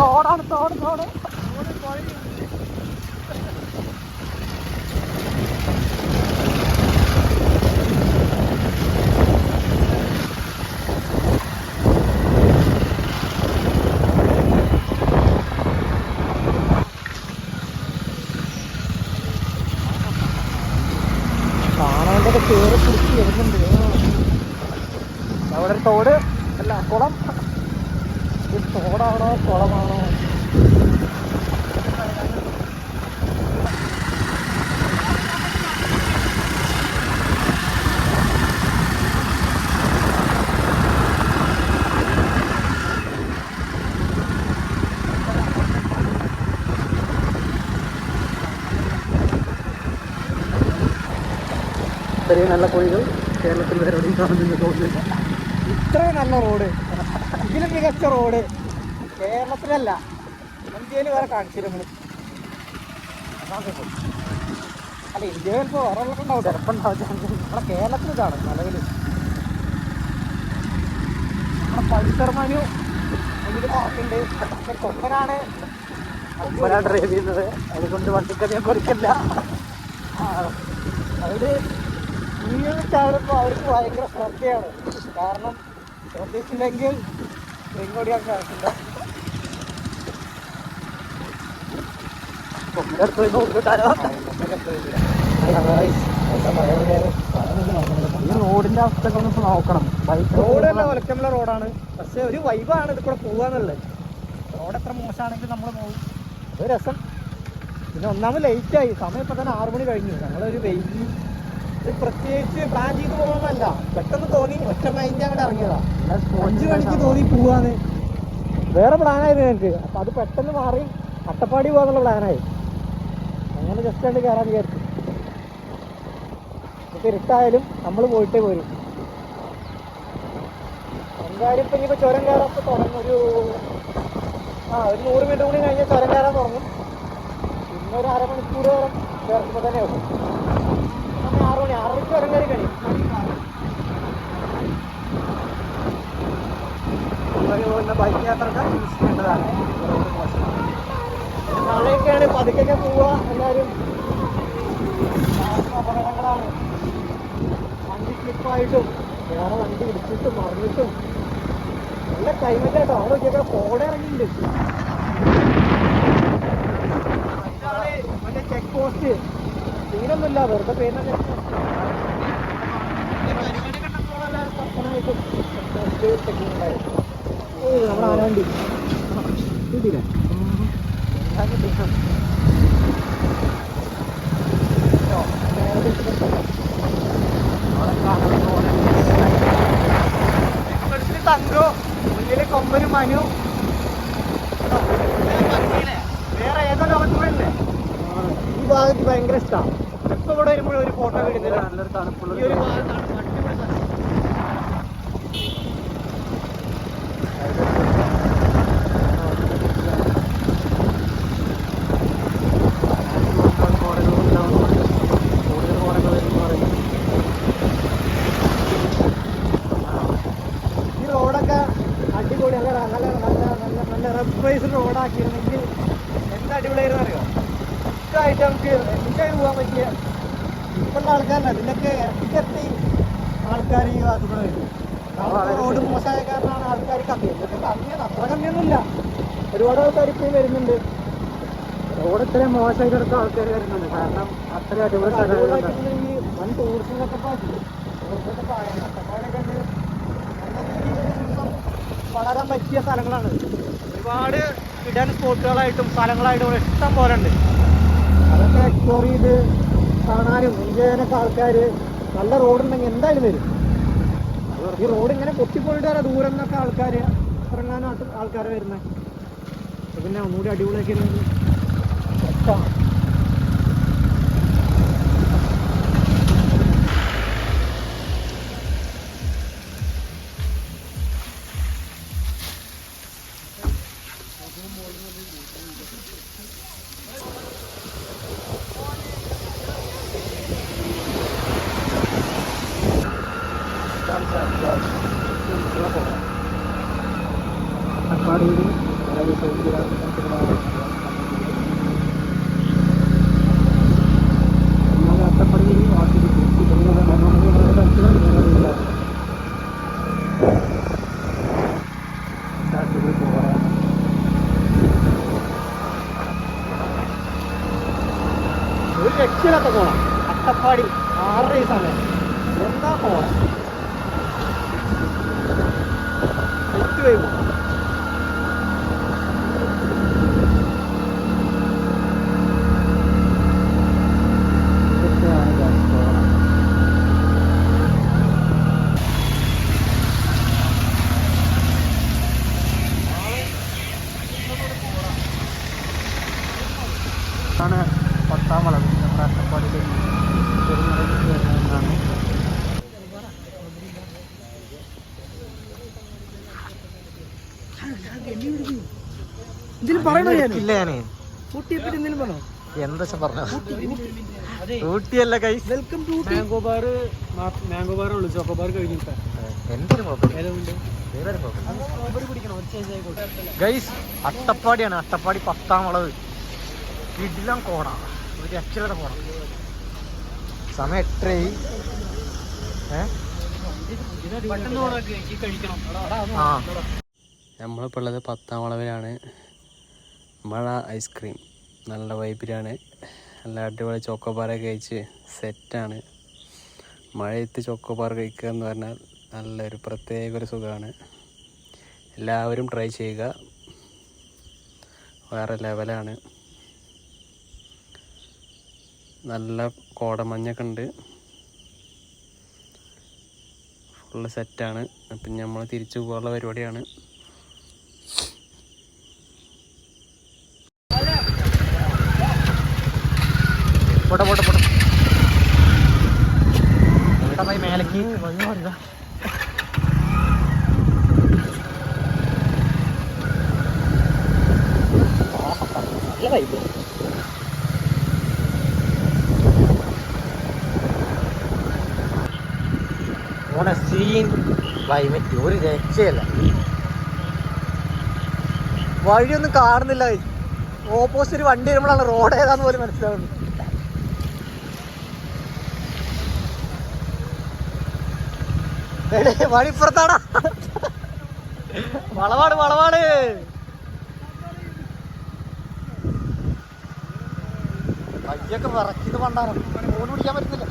തോടാണ് തോട് തോട്. കാണാണ്ടൊക്കെ കേറി പിടിച്ച് വരുന്നുണ്ട്. അവിടെ ഒരു തോട് അല്ല കുളം. കുളമാണോ? ഇത്രയും നല്ല കുഴികൾ കേരളത്തിൽ തോന്നുന്നില്ല. ഇത്രയും നല്ല റോഡ്. ഇതിലും മികച്ച റോഡ്. കേരളത്തിലല്ല ഇന്ത്യയിൽ വേറെ കാണിച്ചില്ല നമ്മൾ അല്ല ഇന്ത്യയിൽ ഇപ്പോൾ വേറെ ചിലപ്പോൾ ഉണ്ടാവും നമ്മളെ കേരളത്തിൽ ഇതാണ് നിലവിൽ നമ്മുടെ പൾസർമാനു അതിൽ പാർക്കുണ്ട്. കൊമ്പനാണ്. കൊമ്പനാണ് ഡ്രൈവ് ചെയ്യുന്നത്. അതുകൊണ്ട് വണ്ടിക്കധികം കൊടുക്കില്ല. അവർ വീട് അവർക്ക് ഭയങ്കര ശ്രദ്ധയാണ്. കാരണം ശ്രദ്ധിച്ചില്ലെങ്കിൽ എങ്ങോടിയാൻ കാണില്ല ഈ റോഡിന്റെ അവസ്ഥകൾ ഒന്ന് നോക്കണം. ബൈക്ക് റോഡ് ഒലക്കമുള്ള റോഡാണ്. പക്ഷെ ഒരു വൈബാണ് ഇത് കൂടെ പോവാന്നുള്ളത് റോഡ് എത്ര മോശമാണെങ്കിലും നമ്മൾ പോകും ഒരു രസം. പിന്നെ ഒന്നാമത് ആയി. സമയം ഇപ്പൊ തന്നെ ആറു മണി കഴിഞ്ഞു. ഞങ്ങളൊരു വെയിറ്റ് ഇത് പ്രത്യേകിച്ച് പ്ലാൻ ചെയ്ത് പോകുന്നതല്ല പെട്ടെന്ന് തോന്നി. ഒറ്റ മൈൻഡ് അങ്ങോട്ട് ഇറങ്ങിയതാ. അഞ്ചു മണിക്ക് തോന്നി പോവാന്ന്. വേറെ പ്ലാനായിരുന്നു എനിക്ക് അപ്പൊ അത് പെട്ടെന്ന് മാറി അട്ടപ്പാടി പോകാന്നുള്ള പ്ലാനായി അങ്ങനെ ജസ്റ്റ് കണ്ട് കയറാൻ വിചാരിച്ചു. ഇപ്പൊ ഇരുട്ടായാലും നമ്മൾ പോയിട്ടേ പോരും. എന്തായാലും ഇപ്പൊ ഇനിയിപ്പോ ചുരം കയറാൻ തുടങ്ങും. ഒരു ആ ഒരു നൂറ് മീറ്റർ കൂടി കഴിഞ്ഞാൽ ചുരം കയറാൻ തുടങ്ങും. പിന്നെ ഒരു അരമണിക്കൂർ നേരം ചേർക്കുമ്പോൾ തന്നെ ആവും. സമയം ആറ് മണി ആറരയ്ക്ക് ചുരം കയറി കഴിയും. ബൈക്ക് യാത്രക്കാർ യൂസ് എല്ലാരും പതുക്കെ പോവുക. എല്ലാവരും അപകടങ്ങളാണ് വണ്ടി സ്ലിപ്പായിട്ടും വേറെ വണ്ടി ഇടിച്ചിട്ടും മറിഞ്ഞിട്ടും നല്ല ക്ലൈമറ്റ് ആട്ടോ. അവിടെ നോക്കിയൊക്കെ കോട ഇറങ്ങിയിട്ടുണ്ട്. ചെക്ക് പോസ്റ്റ് സീനൊന്നുമില്ല. വെറുതെ പേരിനൊക്കെ നമ്മുടെ ആനാണ്ടി കിട്ടിയില്ലേ തങ്കോ മുന്നിൽ കൊമ്പനും മനു. വേറെ ഏതോ ലോകത്തിലല്ലേ ഈ ഭാഗത്ത് ഭയങ്കര ഇഷ്ടമാണ് ഇപ്പൊ ഇവിടെ വരുമ്പോഴും ഒരു ഫോട്ടോ എടുക്കുന്നില്ല നല്ലൊരു തണുപ്പുള്ള ഈ ഒരു ഭാഗത്താണ് അടിപൊളി സ്ഥലം. ഈ റോഡൊക്കെ അടിപൊളി നല്ല നല്ല നല്ല നല്ല നല്ല റബ്ബൈസ് റോഡാക്കിയിരുന്നെങ്കിൽ എന്ത് അടിപൊളിയായിരുന്നു അറിയോ? ഇഷ്ടമായിട്ട് നമുക്ക് എൻജോയ് പോകാൻ പറ്റിയ ഇപ്പോഴുള്ള ആൾക്കാരല്ല. ഇതിലൊക്കെ ഇരട്ടിക്കെത്തി ആൾക്കാർ ഈ ഭാഗത്തുകൂടെ വരും റോഡ് മോശമായ കാരണമാണ് ആൾക്കാർ കമ്മി ഇതൊക്കെ അത്ര കമ്മിയൊന്നുമില്ല. ഒരുപാട് ആൾക്കാർ ഇപ്പോഴും വരുന്നുണ്ട്. റോഡ് ഇത്രയും മോശമായി കിടക്കുന്ന ആൾക്കാർ വരുന്നുണ്ട്. കാരണം അത്ര അടിപൊളി സ്ഥലങ്ങളുണ്ട് വൻ ടൂറിസ്റ്റിനൊക്കെ വളരാൻ പറ്റിയ സ്ഥലങ്ങളാണ്. ഒരുപാട് ഇടാൻ സ്പോട്ടുകളായിട്ടും സ്ഥലങ്ങളായിട്ടും ഇവിടെ ഇഷ്ടം പോലെ ഉണ്ട്. അതൊക്കെ എക്സ്പ്ലോർ ചെയ്ത് കാണാനും ഇന്ത്യനൊക്കെ ആൾക്കാർ നല്ല റോഡുണ്ടെങ്കിൽ എന്തായാലും വരും. ഈ റോഡ് ഇങ്ങനെ പൊട്ടിപ്പോയിട്ട് വരെ ദൂരം നിന്നൊക്കെ ആൾക്കാർ ഇറങ്ങാനായിട്ട് ആൾക്കാർ വരുന്നത് പിന്നെ ഒന്നുകൂടി അടിപൊളിയാക്കി രസമാണ് അപ്പാടി ഒരു രക്ഷയില്ലാത്ത കോണം അട്ടപ്പാടി ആറര സമയം എന്താ കോണം എട്ട് വൈകും ആണ് പത്താം വളവ് നമ്മുടെ അട്ടപ്പാടിയിലെ പെരുമലയിൽ വരുന്നതാണ് പറയണോ ഞാൻ ഇല്ല ഞാൻ. ഊട്ടിയെ പറ്റി എന്തെങ്കിലും പറഞ്ഞോ എന്താ പറഞ്ഞ ഊട്ടിയല്ല കൈ welcome to Ooty. Mango bar mango bar ഉള്ളു ചോക്കോ എന്തൊരു ഗൈസ് അട്ടപ്പാടിയാണ്. അട്ടപ്പാടി പത്താം വളവ്. ഇടിലം കോണ ഒരു അക്ഷരത കോണ സമയം എട്ടരയായി. ഏ? ആ. നമ്മളിപ്പോൾ ഉള്ളത് പത്താം വളവിലാണ് മഴ ഐസ്ക്രീം നല്ല വൈബിലാണ് നല്ല അടിപൊളി ചോക്കോബാറ കഴിച്ച് സെറ്റാണ് മഴയത്ത് ചോക്കോബാർ കഴിക്കുക എന്ന് പറഞ്ഞാൽ നല്ലൊരു പ്രത്യേക ഒരു സുഖമാണ്. എല്ലാവരും ട്രൈ ചെയ്യുക. വേറെ ലെവലാണ് നല്ല കോടമഞ്ഞൊക്കെ ഉണ്ട്. ഫുള്ള് സെറ്റാണ് അപ്പം നമ്മൾ തിരിച്ചു പോകാനുള്ള പരിപാടിയാണ്. പോട്ടെ പോട്ടെ പോട്ടെ. ഇവിടെ പോയി മേലേക്ക്? വന്നു പറഞ്ഞ നല്ല വൈബ് ഓണ സീൻ ക്ലൈമറ്റ് ഒരു രക്ഷയല്ല. വഴിയൊന്നും കാണുന്നില്ല. ഓപ്പോസിറ്റ് വണ്ടി വരുമ്പോഴാണ് റോഡ് ഏതാന്ന് പോലും മനസ്സിലാവുന്നത് വഴിപ്പുറത്താടാ വളവാട് വളവാട് വഴിയൊക്കെ വിറക്കിത് പണ്ടാണ് ഫോൺ പിടിക്കാൻ പറ്റുന്നില്ല.